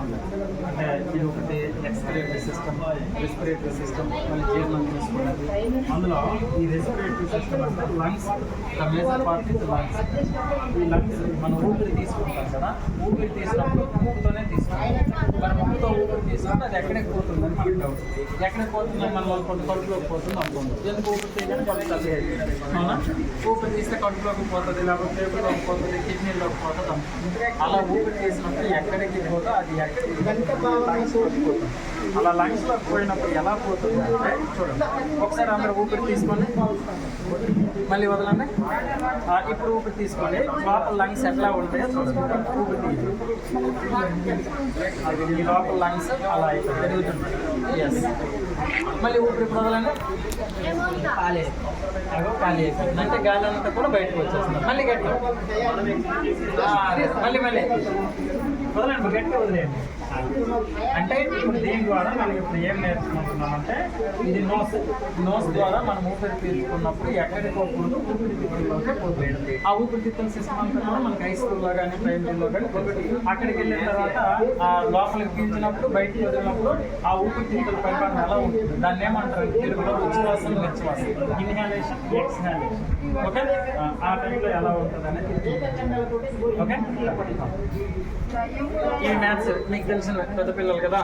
Systems ఉన్నాయి అంటే ఇది ఒకటి ఎక్స్పిరేటరీ సిస్టమ్ రెస్పిరేటరీ సిస్టమ్ మళ్ళీ జీర్ణం తీసుకున్నది అందులో ఈ రెస్పిరేటరీ సిస్టమ్ అంటే lungs the major part is lungs ఈ లంగ్స్ మనం ఊపిరి తీసుకుంటాం కదా ఊపిరి తీసినప్పుడు మూకుతోనే తీసుకుంటాం మరి ముక్కుతో ఊపిరి తీసుకుంటే అది ఎక్కడికి పోతుందని మనకి డౌట్ ఎక్కడికి పోతుందని మనం అనుకోండి కడుపులోకి పోతుంది అనుకోండి. ఎందుకు ఊపిరి తీయగానే కడుపు తల్లి అవునా? ఊపిరి తీస్తే కడుపులోకి పోతుంది లేకపోతే పేపులోకి పోతుంది కిడ్నీలోకి పోతుంది అనుకోండి. అలా ఊపిరి తీసినప్పుడు ఎక్కడికి పోతుందో అది ఎక్కడికి లంగ్స్లోకి పోతుంది అలా లంగ్స్లో పోయినప్పుడు ఎలా పోతుంది అంటే చూడండి. ఒకసారి అందరూ ఊపిరి తీసుకొని మళ్ళీ వదలండి. ఇప్పుడు ఊపిరి తీసుకొని లోపల లంగ్స్ ఎట్లా ఉంటాయో చూడండి. ఊపిరి తీయండి అది లోపల లంగ్స్ అలా అయితే పెరుగుతుంది ఎస్ మళ్ళీ ఊపిరి ఇప్పుడు వదలండి అగో ఖాళీ అంటే గాలి అంతా కూడా బయటకు వచ్చేస్తుంది. మళ్ళీ గట్టి మళ్ళీ మళ్ళీ. వదలండి గట్టిగా వదిలేయండి. అంటే ఇప్పుడు దీని ద్వారా మనం ఇప్పుడు ఏం నేర్చుకుంటున్నామంటే ఇది నోస్ నోస్ ద్వారా మనం ఊపిరి పీల్చుకున్నప్పుడు ఎక్కడికి పోకూడదు ఊపిరితిత్తుల్లోకి పోతుంది ఆ ఊపిరితిత్తుల సిస్టమ్ అంతా కూడా మనకి హై స్కూల్లో కానీ ప్రైమరీలో కానీ అక్కడికి వెళ్ళిన తర్వాత ఆ లోపలికి పీల్చినప్పుడు బయటికి వదిలినప్పుడు ఆ ఊపిరితిత్తుల పరిపాలన ఎలా దాన్ని ఏమంటారు? తెలుగులో ఉచ్ఛ్వాసం నిశ్వాసం. Inhalation exhalation. ఓకే? ఆ టైంలో ఎలా ఉంటుంది అనేది ఓకే? ఈ మ్యాథ్స్ మీకు తెలిసిన పెద్ద పిల్లలు కదా?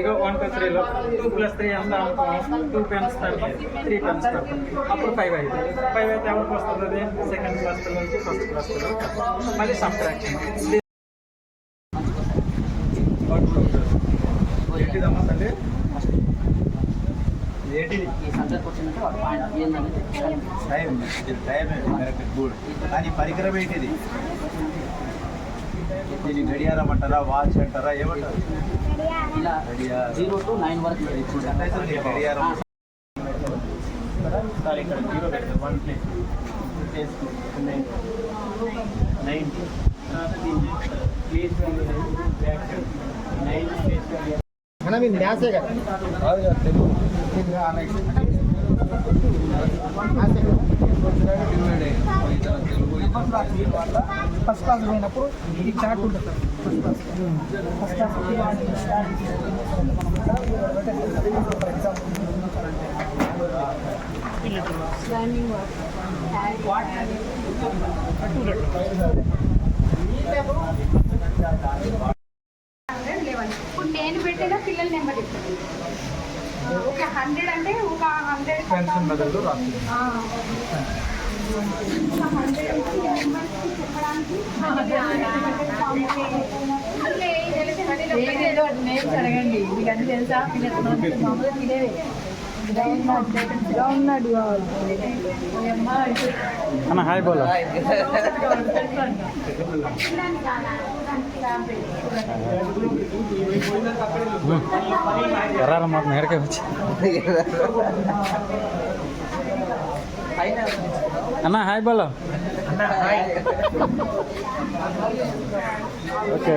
ఇక వన్ టూ త్రీలో టూ ప్లస్ త్రీ ఎంత అనుకో టూ పెన్స్ త్రీ పెన్స్ అప్పుడు ఫైవ్ అయితే ఫైవ్ అయితే ఎవరికి వస్తుంది? అది సెకండ్ క్లాస్ పిల్లలకి ఫస్ట్ క్లాస్ పిల్లలకి. మళ్ళీ సబ్ట్రాక్షన్ ఏంటిదమ్మా తల్లి? కానీ పరికరం ఏంటిది దీన్ని గడియారం అంటారా వాచ్ అంటారా ఏమంటారు గడియారం. నైన్ వరకు Sentence ఉంది, గడియారం సార్ ఇక్కడ జీరో పెట్టారు one place place nine nine తర్వాత దీన్ని ప్లేస్ బ్యాక్ నైన్ ప్లేస్ మనం ఇది మ్యాథ్సే కదా ఫస్ట్ క్లాస్ పోయినప్పుడు ఇది చార్ట్ ఉంటుంది ఫస్ట్ క్లాస్ హండ్రెడ్ లెవెన్ ఇప్పుడు నేను పెట్టిన పిల్లల నెంబర్ చెప్తాను ఒక హండ్రెడ్ అంటే ఒక హండ్రెడ్ పెన్షన్ బదులు రాస్తుంది. అడగండి. మీకు అన్ని తెలుసా? మామూలుగా తినేవే అన్న హాయ్ బోలా. ఎర్రారా మాత్రం ఎడకే వచ్చి. అన్న హాయ్ బోలో. ఓకే.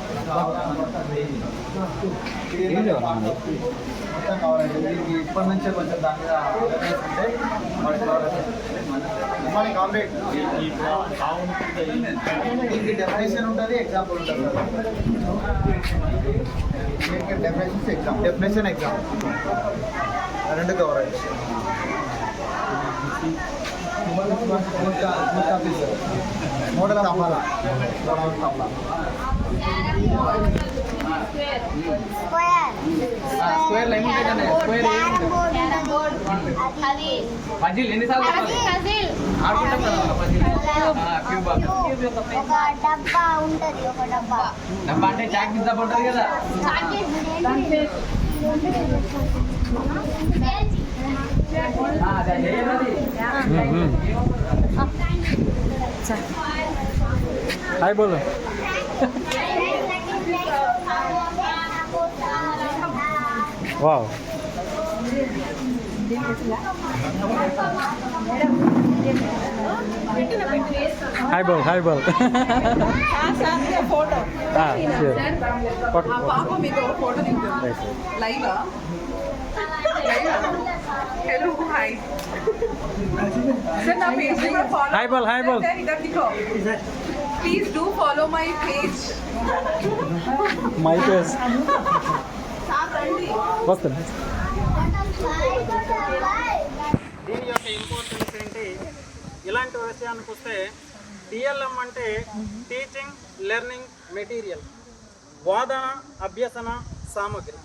మొత్తం కావాలండి దీనికి ఇప్పటి నుంచే కొంచెం దాని మీద ఉంటే మనకి కాంప్లీట్ దీనికి డెఫినేషన్ ఉంటుంది ఎగ్జాంపుల్ ఉంటుంది దీనికి డెఫినేషన్స్ ఎగ్జామ్ డెఫినేషన్ ఎగ్జామ్ రెండు కవరేజ్ మోడల్ తమ్మాల మోడల్ తమ్మాల స్క్వేర్ ఏముంటుందండి స్క్వేర్ అది పజిల్ ఎన్నిసార్లు అది కజిల్ ఆడుకుంటాం కదా పజిల్ క్యూబ్ ఒక డబ్బా ఉంటది ఒక డబ్బా. డబ్బా అంటే చాక్ పిజ్జా ఉంటుంది కదా. ఆ, అదే ఏదది? హాయ్ బోలో. వావ్ హాయ్ బోల్ హాయ్ బోల్ ఫోటో ఆ పాప మీతో ఫోటో దిగుతుంది లైవ్ హలో హాయ్ సార్ నా పేజ్ కూడా follow Hi, Bal, hi, Bal. Sir either దిఖో please do follow my page my వస్తుంది దీని యొక్క ఇంపార్టెన్స్ ఏంటి ఇలాంటి విషయానికి వస్తే టిఎల్ఎం అంటే టీచింగ్ లెర్నింగ్ మెటీరియల్ బోధన అభ్యసన సామగ్రి.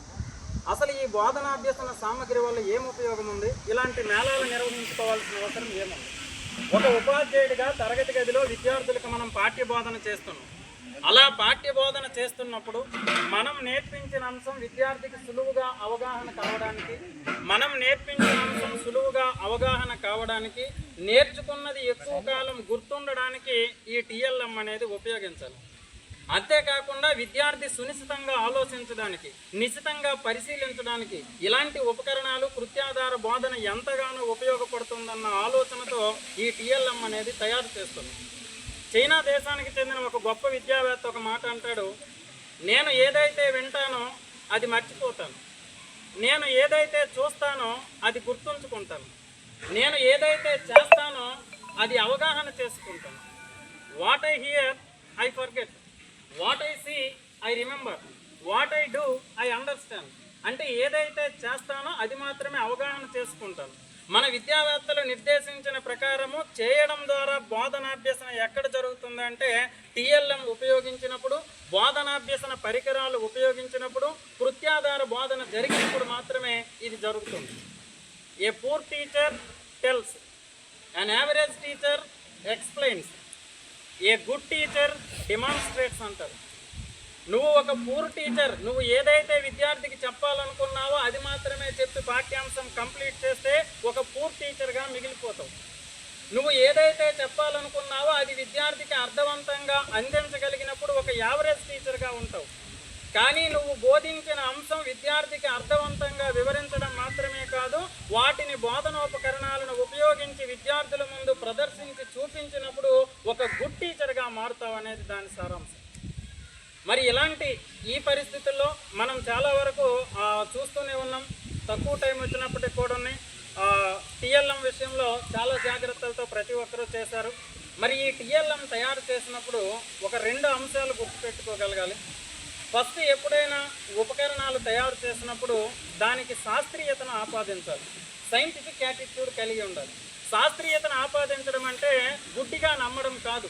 అసలు ఈ బోధన అభ్యసన సామగ్రి వల్ల ఏం ఉపయోగం ఉంది? ఇలాంటి మేళాలు నిర్వహించుకోవాల్సిన అవసరం ఏముంది? ఒక ఉపాధ్యాయుడిగా తరగతి గదిలో విద్యార్థులకు మనం పాఠ్య బోధన చేస్తున్నాం. అలా పాఠ్య బోధన చేస్తున్నప్పుడు మనం నేర్పించిన అంశం విద్యార్థికి సులువుగా అవగాహన కావడానికి మనం నేర్పించిన అంశం సులువుగా అవగాహన కావడానికి నేర్చుకున్నది ఎక్కువ కాలం గుర్తుండడానికి ఈ టిఎల్ఎం అనేది ఉపయోగించాలి. అంతేకాకుండా విద్యార్థి సునిశ్చితంగా ఆలోచించడానికి నిశితంగా పరిశీలించడానికి ఇలాంటి ఉపకరణాలు కృత్యాధార బోధన ఎంతగానో ఉపయోగపడుతుందన్న ఆలోచనతో ఈ టిఎల్ఎం అనేది తయారు చేస్తుంది. చైనా దేశానికి చెందిన ఒక గొప్ప విద్యావేత్త ఒక మాట అంటాడు నేను ఏదైతే వింటానో అది మర్చిపోతాను. నేను ఏదైతే చూస్తానో అది గుర్తుంచుకుంటాను. నేను ఏదైతే చేస్తానో అది అవగాహన చేసుకుంటాను. What I hear I forget what I see I remember what I do I understand అంటే ఏదైతే చేస్తానో అది మాత్రమే అవగాహన చేసుకుంటాను. మన విద్యావేత్తలు నిర్దేశించిన ప్రకారము చేయడం ద్వారా బోధనాభ్యసన ఎక్కడ జరుగుతుందంటే టిఎల్ఎం ఉపయోగించినప్పుడు బోధనాభ్యసన పరికరాలు ఉపయోగించినప్పుడు కృత్యాధార బోధన జరిగినప్పుడు మాత్రమే ఇది జరుగుతుంది. A poor teacher tells an average teacher explains a good teacher demonstrates అంటారు. నువ్వు ఒక పూర్ టీచర్ నువ్వు ఏదైతే విద్యార్థికి చెప్పాలనుకున్నావో అది మాత్రమే చెప్పి పాఠ్యాంశం కంప్లీట్ చేస్తే ఒక పూర్ టీచర్గా మిగిలిపోతావు. నువ్వు ఏదైతే చెప్పాలనుకున్నావో అది విద్యార్థికి అర్థవంతంగా అందించగలిగినప్పుడు ఒక యావరేజ్ టీచర్గా ఉంటావు. కానీ నువ్వు బోధించిన అంశం విద్యార్థికి అర్థవంతంగా వివరించడం మాత్రమే కాదు వాటిని బోధనోపకరణాలను ఉపయోగించి విద్యార్థుల ముందు ప్రదర్శించి చూపించినప్పుడు ఒక గుడ్ టీచర్గా మారుతావు అనేది దాని సారాంశం. మరి ఇలాంటి ఈ పరిస్థితుల్లో మనం చాలా వరకు చూస్తూనే ఉన్నాం. తక్కువ టైం వచ్చినప్పటికీ కూడా టిఎల్ఎం విషయంలో చాలా జాగ్రత్తలతో ప్రతి ఒక్కరూ చేశారు మరి ఈ టిఎల్ఎం తయారు చేసినప్పుడు ఒక రెండు అంశాలు గుర్తుపెట్టుకోగలగాలి ఫస్ట్ ఎప్పుడైనా ఉపకరణాలు తయారు చేసినప్పుడు దానికి శాస్త్రీయతను ఆపాదించాలి. సైంటిఫిక్ యాటిట్యూడ్ కలిగి ఉండాలి. శాస్త్రీయతను ఆపాదించడం అంటే గుడ్డిగా నమ్మడం కాదు.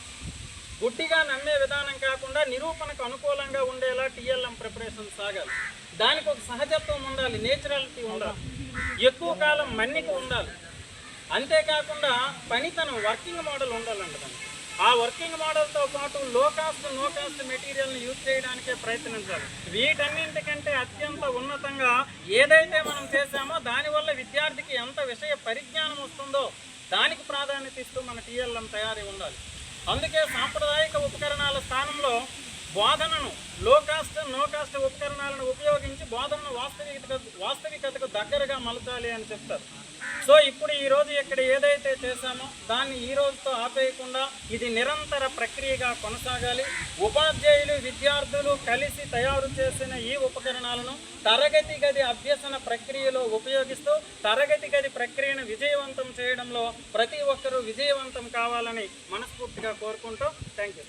గుడ్డిగా నమ్మే విధానం కాకుండా నిరూపణకు అనుకూలంగా ఉండేలా టీఎల్ఎం ప్రిపరేషన్ సాగాలి. దానికి ఒక సహజత్వం ఉండాలి నేచురాలిటీ ఉండాలి. ఎక్కువ కాలం మన్నిక ఉండాలి. అంతేకాకుండా పనితనం వర్కింగ్ మోడల్ ఉండాలంట దానికి ఆ వర్కింగ్ మోడల్తో పాటు లో కాస్ట్ నో కాస్ట్ మెటీరియల్ని యూజ్ చేయడానికే ప్రయత్నించాలి వీటన్నింటికంటే అత్యంత ఉన్నతంగా ఏదైతే మనం చేశామో దానివల్ల విద్యార్థికి ఎంత విషయ పరిజ్ఞానం వస్తుందో దానికి ప్రాధాన్యత ఇస్తూ మన టీఎల్ఎం తయారీ ఉండాలి. అందుకే సాంప్రదాయక ఉపకరణాల స్థానంలో బోధనను లో కాస్ట్ నో కాస్ట్ ఉపకరణాలను ఉపయోగించి బోధనను వాస్తవికత వాస్తవికతకు దగ్గరగా మలచాలి అని చెప్తారు. సో ఇప్పుడు ఈరోజు ఇక్కడ ఏదైతే చేశామో దాన్ని ఈ రోజుతో ఆపేయకుండా ఇది నిరంతర ప్రక్రియగా కొనసాగాలి. ఉపాధ్యాయులు విద్యార్థులు కలిసి తయారు చేసిన ఈ ఉపకరణాలను తరగతి గది అభ్యసన ప్రక్రియలో ఉపయోగిస్తూ తరగతి గది ప్రక్రియను విజయవంతం చేయడంలో ప్రతి ఒక్కరూ విజయవంతం కావాలని మనస్ఫూర్తిగా కోరుకుంటూ థ్యాంక్ యూ